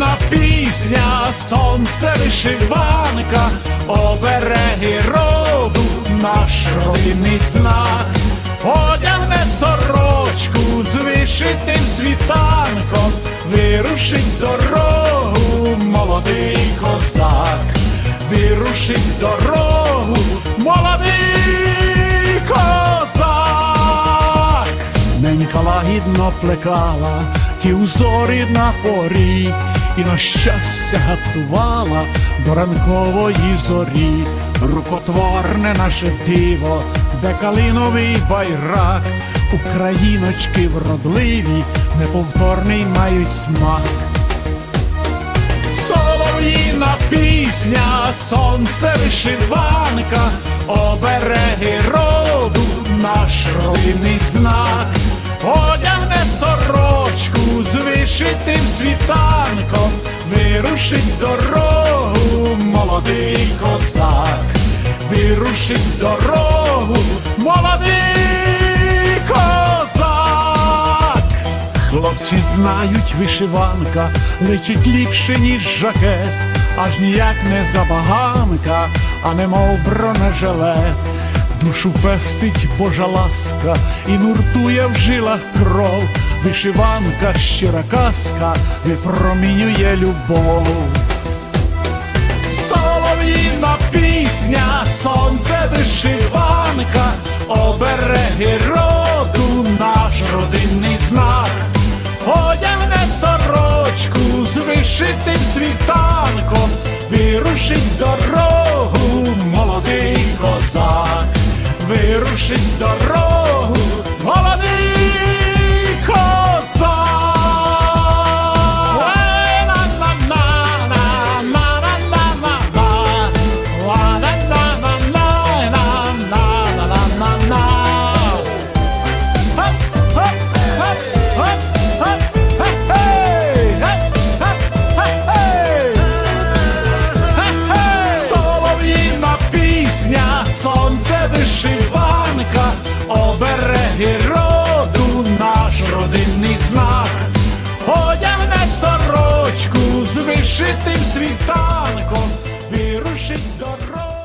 солов'їна пісня, сонце вишиванка, обереги роду, наш родинний знак, одягне сорочку з вишитим світанком, вирушить дорогу, молодий козак, вирушить дорогу, молодий козак. Ненька лагідно плекала ті узори на порі, і на щастя гатувала до ранкової зорі, рукотворне наше диво, де калиновий байрак, україночки вродливі, неповторний мають смак. Солов'їна пісня, сонце вишиванка, обереги роду, наш родинний знак, одягне сорочку з вишитим світанком, вирушить дорогу, молодий козак, вирушить дорогу, молодий козак. Хлопці знають, вишиванка личить ліпше, ніж жакет, аж ніяк не забаганка, а немов бронежилет. Душу пестить Божа ласка і нуртує в жилах кров. Вишиванка, щира казка, випромінює любов. Солов'їна пісня, сонце вишиванка, обереги роду, наш родинний знак, одягне сорочку з вишитим світанком, вирушить дорогу, вирушить дорогу, Тим світанком вирушить дорога.